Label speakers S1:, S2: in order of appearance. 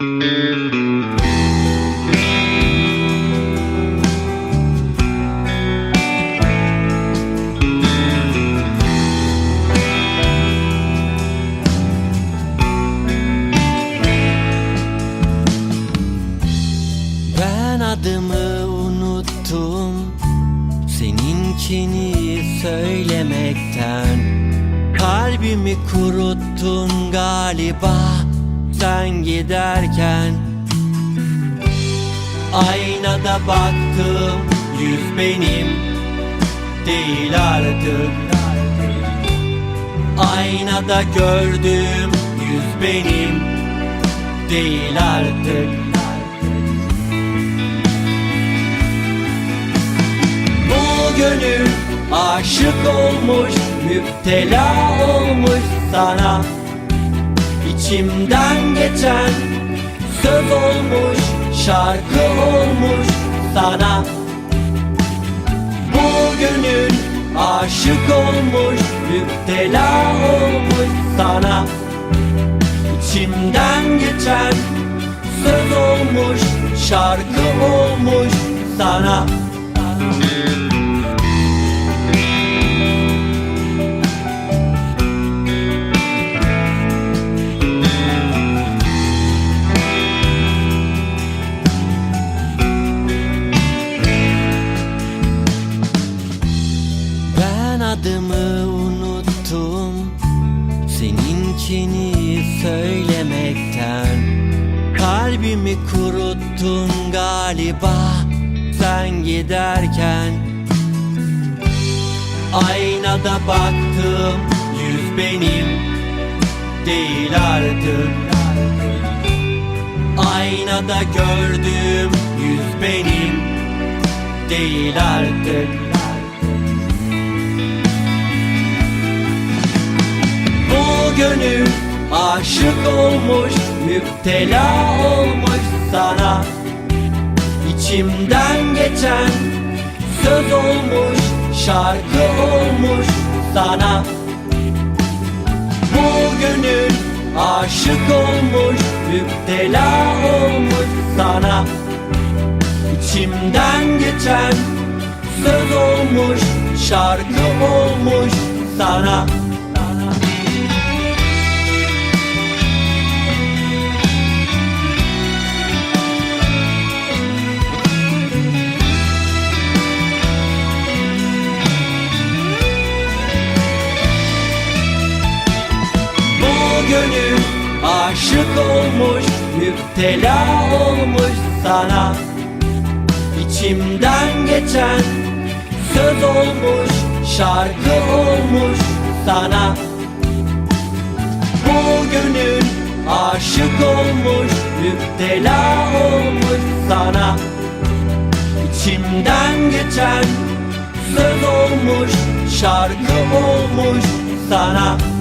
S1: Ben adımı unuttum Seninkini söylemekten. Kalbimi kuruttun galiba Sen giderken Aynada baktım Yüz benim Değil artık. Aynada gördüğüm Yüz benim Değil artık. Bu gönül aşık olmuş Müptela olmuş sana İçimden geçen söz olmuş Şarkı olmuş sana. Bu gönül aşık olmuş Müptela olmuş sana. İçimden geçen söz olmuş Şarkı olmuş sana adımı unuttum. Seninkini söylemekten. Kalbimi kuruttun galiba. Sen giderken Aynada baktım. Yüz benim Değil artık. Aynada gördüğüm Yüz benim Değil artık Gönül aşık olmuş Müptela olmuş sana. İçimden geçen söz olmuş Şarkı olmuş sana. Bu gönül aşık olmuş Müptela olmuş sana. İçimden geçen söz olmuş Şarkı olmuş sana gönül aşık olmuş Müptela olmuş sana. İçimden geçen söz olmuş Şarkı olmuş sana. Bu gönül aşık olmuş Müptela olmuş sana. İçimden geçen söz olmuş Şarkı olmuş sana